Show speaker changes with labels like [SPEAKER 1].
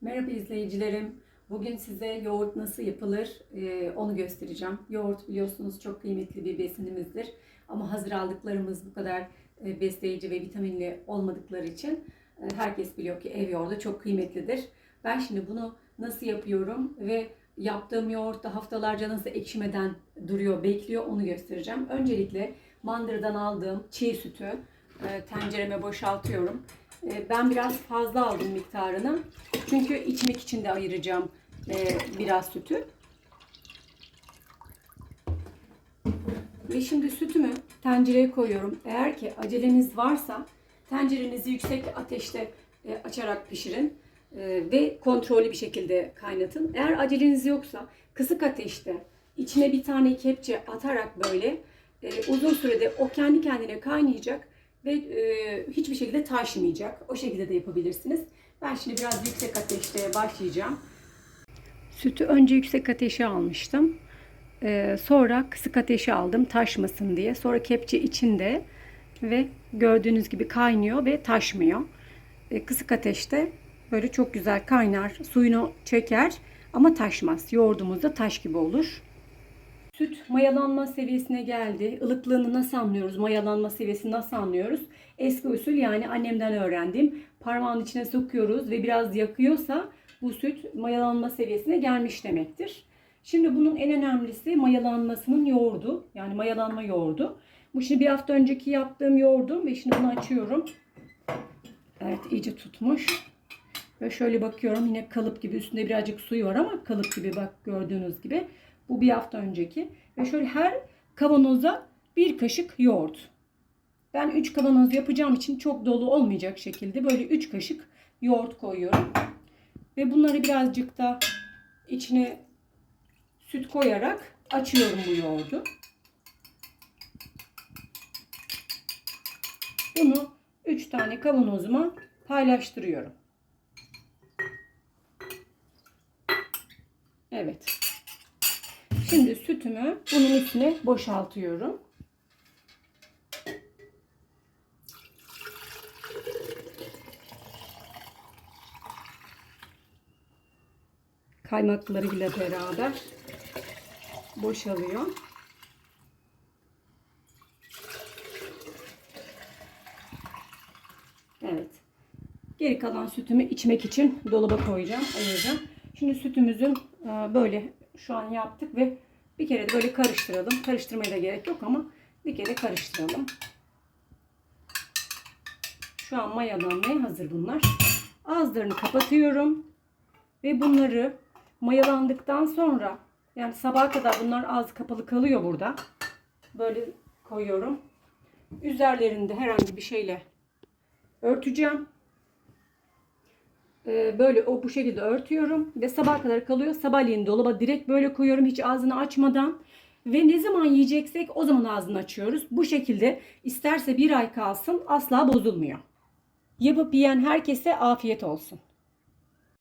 [SPEAKER 1] Merhaba izleyicilerim. Bugün size yoğurt nasıl yapılır e, onu göstereceğim. Yoğurt biliyorsunuz çok kıymetli bir besinimizdir. Ama hazır aldıklarımız bu kadar e, besleyici ve vitaminli olmadıkları için e, herkes biliyor ki ev yoğurdu çok kıymetlidir. Ben şimdi bunu nasıl yapıyorum ve yaptığım yoğurt da haftalarca nasıl ekşimeden duruyor, bekliyor onu göstereceğim. Öncelikle mandıradan aldığım çiğ sütü tencereme boşaltıyorum. E, Ben biraz fazla aldım miktarını. Çünkü içmek için de ayıracağım e, biraz sütü. Ve şimdi sütümü tencereye koyuyorum. Eğer ki aceleniz varsa tencerenizi yüksek ateşte e, açarak pişirin E, ve kontrollü bir şekilde kaynatın. Eğer aceleniz yoksa kısık ateşte içine bir tane kepçe atarak böyle uzun sürede o kendi kendine kaynayacak ve e, hiçbir şekilde taşmayacak. O şekilde de yapabilirsiniz. Ben şimdi biraz yüksek ateşte başlayacağım. Sütü önce yüksek ateşe almıştım. Ee, sonra kısık ateşe aldım taşmasın diye. Sonra kepçe içinde ve gördüğünüz gibi kaynıyor ve taşmıyor. Ee, kısık ateşte böyle çok güzel kaynar, suyunu çeker ama taşmaz. Yoğurdumuz da taş gibi olur. Süt mayalanma seviyesine geldi. Ilıklığını nasıl anlıyoruz? Mayalanma seviyesini nasıl anlıyoruz? Eski usul yani annemden öğrendim. Parmağın içine sokuyoruz ve biraz yakıyorsa bu süt mayalanma seviyesine gelmiş demektir. Şimdi bunun en önemlisi mayalanmasının yoğurdu. Yani mayalanma yoğurdu. Bu şimdi bir hafta önceki yaptığım yoğurdum ve şimdi bunu açıyorum. Evet iyice tutmuş. Ve şöyle bakıyorum yine kalıp gibi üstünde birazcık suyu var ama kalıp gibi bak gördüğünüz gibi. Bu bir hafta önceki. Ve şöyle her kavanoza bir kaşık yoğurt. Ben 3 kavanoz yapacağım için çok dolu olmayacak şekilde böyle 3 kaşık yoğurt koyuyorum. Ve bunları birazcık da içine süt koyarak açıyorum bu yoğurdu. Bunu 3 tane kavanozuma paylaştırıyorum. Evet. Şimdi sütümü bunun üstüne boşaltıyorum. Kaymaklarıyla beraber boşalıyor. Evet. Geri kalan sütümü içmek için dolaba koyacağım, ayıracağım. Şimdi sütümüzün e, böyle şu an yaptık ve bir kere de böyle karıştıralım. Karıştırmaya da gerek yok ama bir kere karıştıralım. Şu an mayalanmaya hazır bunlar. Ağızlarını kapatıyorum. Ve bunları mayalandıktan sonra yani sabaha kadar bunlar ağzı kapalı kalıyor burada. Böyle koyuyorum. Üzerlerinde herhangi bir şeyle örteceğim. Ee, böyle o bu şekilde örtüyorum ve sabaha kadar kalıyor. Sabahleyin dolaba direkt böyle koyuyorum hiç ağzını açmadan. Ve ne zaman yiyeceksek o zaman ağzını açıyoruz. Bu şekilde isterse bir ay kalsın asla bozulmuyor. Yapıp yiyen herkese afiyet olsun.